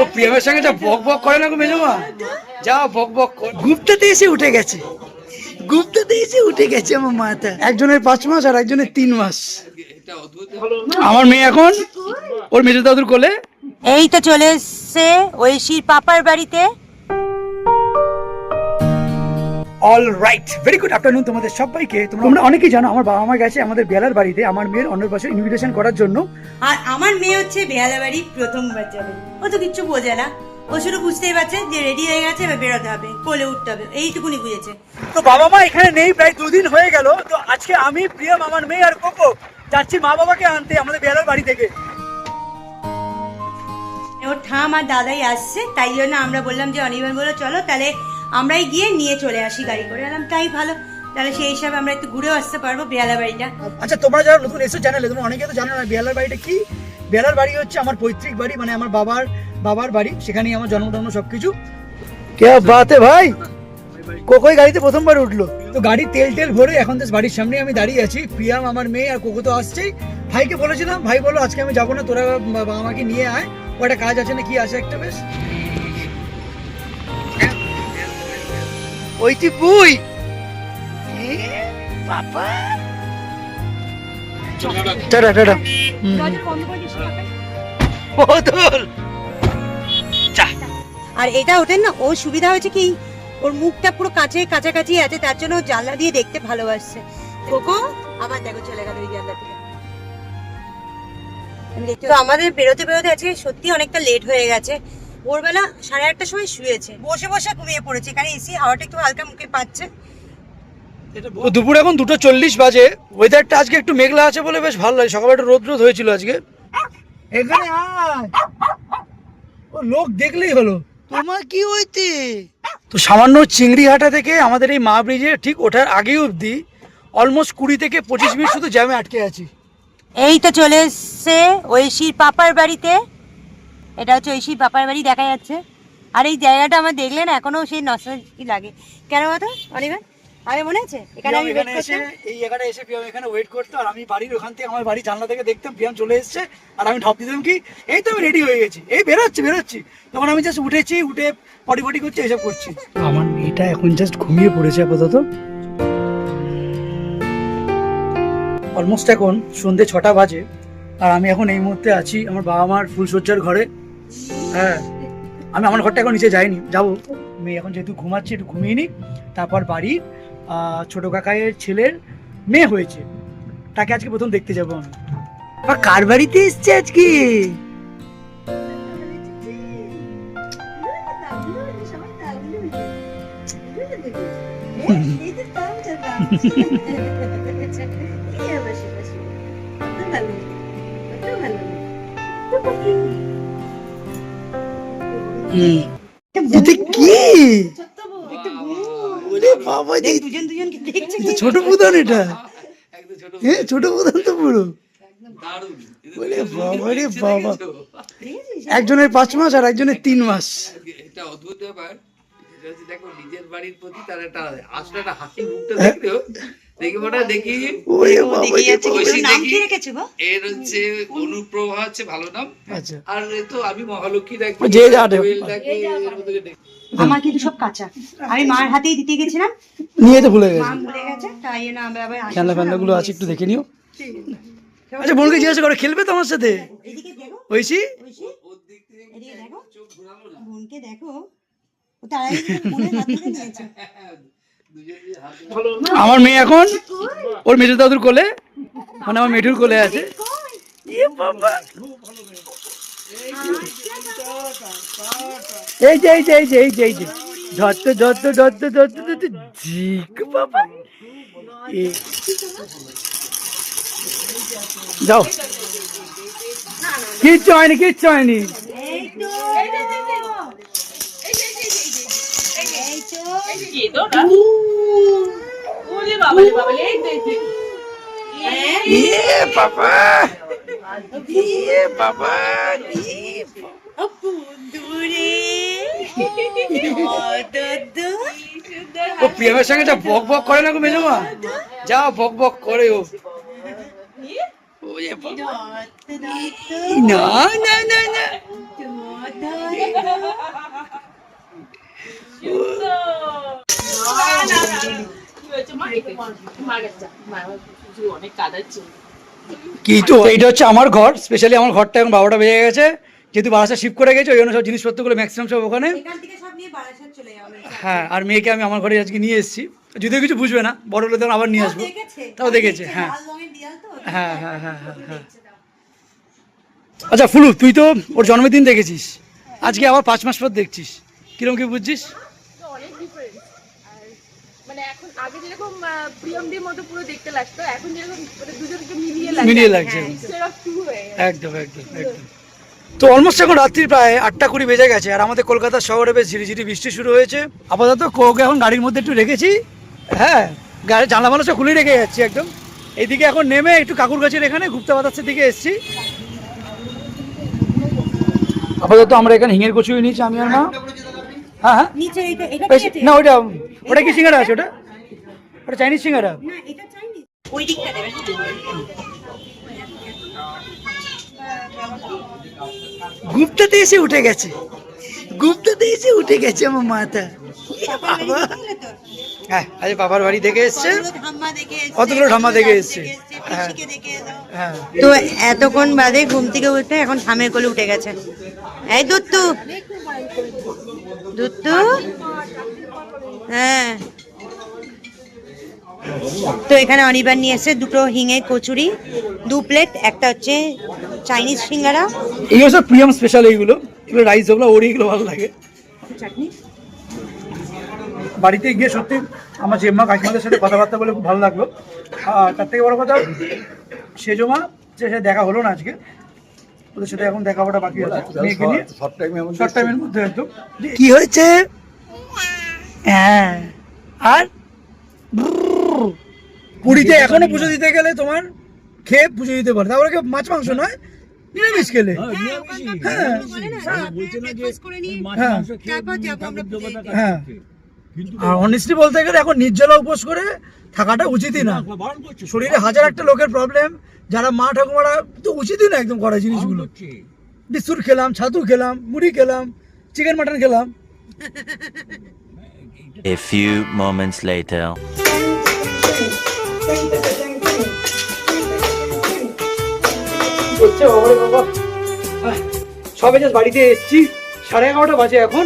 ও প্রিয়ামের সঙ্গে যা বক বক করে না গো মেজমা? যা বক বক করে। গুপ্তাতে এসে উঠে গেছে। গুপ্তাতে এসে উঠে গেছে আমার মাথা। একজনের পাঁচ মাস আর একজনের তিন মাস। আমার মেয়ে এখন? ওর মেজো দাদুর কোলে? এই তো চলে এসছে ঐশীর পাপার বাড়িতে। All right very good afternoon তোমাদের সবাইকে। তোমরা অনেকেই জানো আমার বাবা মা গেছে আমাদের বেলার বাড়িতে আমার মেয়ের অন্নপ্রাশন ইনভিটেশন করার জন্য। আর আমার মেয়ে হচ্ছে বেহালা বাড়ি প্রথমবার যাবে। ও তো কিচ্ছু বোঝে না। ও শুধু বুঝতেই পারছে যে রেডি হয়ে গেছে এবার বেরোতে হবে কোলে উঠতে হবে এইটুকুনি বুঝেছে। তো বাবা মা এখানে নেই প্রায় দুদিন হয়ে গেল। তো আজকে আমি প্রিয়ম আমার মেয়ে আর কোকো যাচ্ছি মা বাবাকে আনতে আমাদের বেলার বাড়ি থেকে। ওর ঠাম আর দাদাই আসছে তাই জন্য আমরা বললাম যে অনির্বাণ বলো চলো তাহলে আমরাই গিয়ে নিয়ে চলে আসি গাড়ি করে। এলাম তাই ভালো। তাহলে সেই হিসাবে আমরা একটু ঘুরেও আসতে পারব বেহালা বাড়িটা। আচ্ছা তোমরা যারা নতুন এসো চ্যানেলে তোমরা অনেকে তো জানো না বেলার বাড়িটা কি? বেলার বাড়ি হচ্ছে আমার পৈতৃক বাড়ি মানে আমার বাবার বাবার বাড়ি। সেখানেই আমার জন্ম টন্ম সবকিছু। কে বাতে ভাই? কোকোই গাড়িতে প্রথমবার উঠল? তো গাড়ি তেল টেল ভরে এখন তো বাড়ির সামনে আমি দাঁড়িয়ে আছি। প্রিয়াম আমার মেয়ে আর কোকো তো আসছেই। ভাইকে বলেছিলাম ভাই বলো আজকে আমি যাব না তোরা বাবা আমাকে নিয়ে আয়। ও একটা কাজ আছে না কি আছে একটা বেশ? ওই তুই বুই। বাবা? Tata tata. বদল। আর এটা ওদের না ওর সুবিধা হয়েছে কি? ওর মুখটা পুরো কাছে কাছাকাছি আছে তার জন্য ও জানলা দিয়ে দেখতে ভালোবাসছে। কোকো আবার দেখো চলে গেল ওই জানলা দেখতে- তো আমাদের বেরোতে বেরোতে আজকে সত্যি অনেকটা লেট হয়ে গেছে। ভোরবেলা সাড়ে আটটার সময় শুয়েছে। বসে বসে ঘুমিয়ে পড়েছে। কারণ এসি হাওয়াটা একটু হালকা মুখে পাচ্ছে। দুপুর এখন দুটো চল্লিশ বাজে। ওয়েদারটা আজকে একটু মেঘলা আছে বলে বেশ ভালো লাগে সকালে একটু রোদ রোদ হয়েছিল আজকে। এখানে ও লোক দেখলেই হলো। তোমার কি হইতে তো সামান্য চিংড়িহাটা থেকে আমাদের এই মা ব্রিজে ঠিক ওঠার আগে অবধি অলমোস্ট কুড়ি থেকে পঁচিশ মিনিট শুধু জ্যামে আটকে আছি। এই তো চলে এসছে ঐশীর পাপার বাড়িতে। এটা হচ্ছে ঐশীর পাপার বাড়ি দেখা যাচ্ছে। আর এই জায়গাটা আমার দেখলে না এখনও সেই নস্টালজি লাগে। কেন বলতো অনির্বাণ আগে মনে আছে? এখানে আমি এসে করতাম। এই জায়গাটা এসে পিয়াম এখানে ওয়েট করতো আর আমি বাড়ির ওখান থেকে আমার বাড়ি জানলা থেকে দেখতাম পিয়াম চলে এসেছে আর আমি ঢপ দিতাম কি এই তো আমি রেডি হয়ে গেছি এই বেরোচ্ছি বেরোচ্ছি। তখন আমি জাস্ট উঠেছি উঠে পটি পটি করছি এসব করছি। আমার মেয়েটা এখন জাস্ট ঘুমিয়ে পড়েছে আপাতত। অলমোস্ট এখন সন্ধে ছটা বাজে আর আমি এখন এই মুহূর্তে আছি আমার বাবা মার ফুলসজ্জার ঘরে। হ্যাঁ। আমি আমার ঘরটা এখন নিচে যাইনি। যাব। মেয়ে এখন যেহেতু ঘুমাচ্ছে একটু ঘুমিয়ে নিই তারপর বাড়ির ছোট কাকাইয়ের ছেলের মেয়ে হয়েছে। তাকে আজকে প্রথম দেখতে যাব আমি। আর কার বাড়িতে এসছে আজকে? এটা কি? ছোট প্রধান এটা? হ্যাঁ ছোট প্রধান তো পুরো ওরে বাবা রে বাবা। একজনের পাঁচ মাস আর একজনের তিন মাস। এটা অদ্ভুত ব্যাপার। দেখো নিজের বাড়ির প্রতি তার একটা আসলে হাসি মুখটা দেখলেও দেখি দেখি। ওরে বাবা দেখে রে যাচ্ছে বাবা। কি নাম কি রেখেছো গো? এর হচ্ছে অনুপ্রভা হচ্ছে ভালো নাম। আচ্ছা। আর তো আমি যে যা। আমার কিন্তু সব কাঁচা। আমি মার হাতেই দিতে গেছিলাম। নিয়ে তো ভুলে গেছে। ভুলে গেছে তাই জন্য আমরা আবার আসার খেলনা সময়গুলো আছে একটু দেখে নিও। আচ্ছা বোনকে জিজ্ঞাসা করো খেলবে তো আমার সাথে? এদিকে ঐশী? ঐশী, দেখো। বোনকে দেখো। আমার মেয়ে এখন ওর মেজো দাদুর কোলে মানে আমার মেঠুর কোলে আছে। এই যে এই যে এই যে এই যে এই যে। ধত্ত ধত্ত ধত্ত ধত্ত ধত্ত ঝিক বাবা। যাও। কিচ্ছু হয়নি কিচ্ছু হয়নি। এই তো এই তো হ্যাঁ, ইয়ে বাবা ইয়ে বাবা ইয়ে অপু দূরে ও প্রিয়ামের সঙ্গে যা বক বক করে না গো মেজমা? যা বক বক করে ও। না না না না। কি তো এইটা হচ্ছে আমার ঘর স্পেশালি আমার ঘরটা এখন বারোটা বেজে গেছে। যেহেতু বারাসা শিফট করে গেছে ওই জন্য সব জিনিসপত্রগুলো ম্যাক্সিমাম সব ওখানে। হ্যাঁ আর মেয়েকে আমি আমার ঘরে আজকে নিয়ে এসেছি। যদিও কিছু বুঝবে না বড় হলে তখন আবার নিয়ে আসব। তাও দেখেছে। হ্যাঁ। তো হ্যাঁ হ্যাঁ হ্যাঁ হ্যাঁ। হ্যাঁ আচ্ছা ফুলু তুই তো ওর জন্মদিন দেখেছিস। আজকে আবার পাঁচ মাস পর দেখছিস। কিরম কি বুঝছিস তো অনেক ডিফারেন্স আর মানে এখন আগে যেরকম প্রিয়মদের মতো পুরো দেখতে লাগতো এখন যেরকম মানে দুজনকে মিলিয়ে লাগে মিলিয়ে লাগছে। হয়ে। একদম একদম একদম। তো অলমোস্ট এখন রাত্রি প্রায় আটটা কুড়ি বেজে গেছে আর আমাদের কলকাতা শহরে বেশ ঝিরিঝিরি বৃষ্টি শুরু হয়েছে। আপাতত কোকে এখন গাড়ির মধ্যে একটু রেখেছি। হ্যাঁ গাড়ির জানলা মানুষ খুলে রেখে যাচ্ছি একদম। এইদিকে এখন নেমে একটু কাকুর গাছের এখানে গুপ্তা বাতাসের দিকে এসেছি। আপাতত আমরা এখানে হিঙের কচুরি নিয়েছি আমি আর মা। হ্যাঁ হ্যাঁ? না ওটা ওটা কি সিঙ্গারা আছে ওটা? ওটা চাইনিজ সিঙ্গারা? না এটা চাইনি ওই দিকটা দেবে গুপ্তাতে এসে উঠে গেছে। গুপ্তাতে এসে উঠে গেছে আমার মাথা। বাবা। হ্যাঁ আজ বাবার বাড়ি থেকে এসছে। দেখে এসছে, কতগুলো ঠাম্মা দেখে এসছে। হ্যাঁ। হ্যাঁ। তো এতক্ষণ বাদে ঘুম থেকে উঠে এখন ঠামের কোলে উঠে গেছে। এই দুত্তু। দুত্তু? হ্যাঁ। তো এখানে অনিবার নিয়ে এসে দুটো হিঙে কচুরি দু প্লেট একটা হচ্ছে চাইনিজ সিঙ্গারা। এই হচ্ছে প্রিয়াম স্পেশাল এইগুলো। এগুলো রাইস ওগুলো ওর এইগুলো ভালো লাগে। চাটনি। বাড়িতে গিয়ে সত্যি আমার জেম্মা কাকিমাদের সাথে কথাবার্তা বলে খুব ভালো লাগল। আর তার থেকে বড় কথা সেজমা যে সে দেখা হলো না আজকে ওদের সাথে এখন দেখা হওয়াটা বাকি আছে। মেয়েকে নিয়ে শর্ট টাইমের মধ্যে একদম। কি হয়েছে? হ্যাঁ। আর। পুরীতে এখনও পুজো দিতে গেলে তোমার খেয়ে পুজো দিতে পারে। তারপরে কেউ মাছ মাংস নয় নিরামিষ খেলে। হ্যাঁ হ্যাঁ হ্যাঁ। আর অনেস্টলি বলতে গেলে এখন নির্জলা উপোস করে থাকাটা উচিতই না। শরীরে হাজার একটা লোকের প্রবলেম যারা মা ঠাকুমারা তো উচিতই না একদম করা জিনিসগুলো। বিস্কুট খেলাম ছাতু খেলাম মুড়ি খেলাম চিকেন মাটন খেলাম। A few moments later. সবে জাস্ট বাড়িতে এসেছি, সাড়ে এগারোটা বাজে এখন।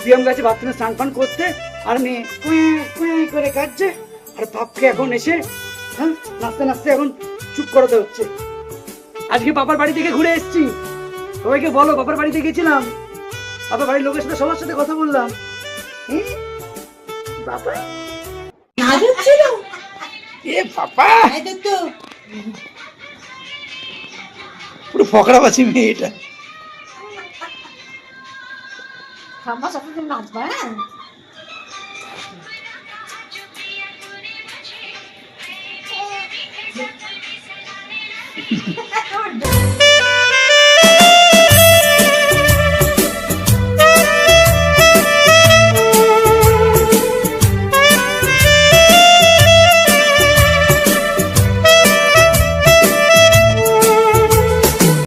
প্রিয়াম গাছে বাথরুমে স্নান ফান করতে, আর মেয়ে কুঁয়ে করে কাটছে আর বাপকে এখন এসে হ্যাঁ নাচতে নাচতে এখন চুপ করাতে হচ্ছে। আজকে বাবার বাড়ি থেকে ঘুরে এসছি। সবাইকে বলো, বাবার বাড়িতে গেছিলাম। বাবার বাড়ির লোকের সাথে, সবার সাথে কথা বললাম? বাবা? এ বাবা। পুরো ফকরা বাছি মেয়েটা নাচবা হ্যাঁ?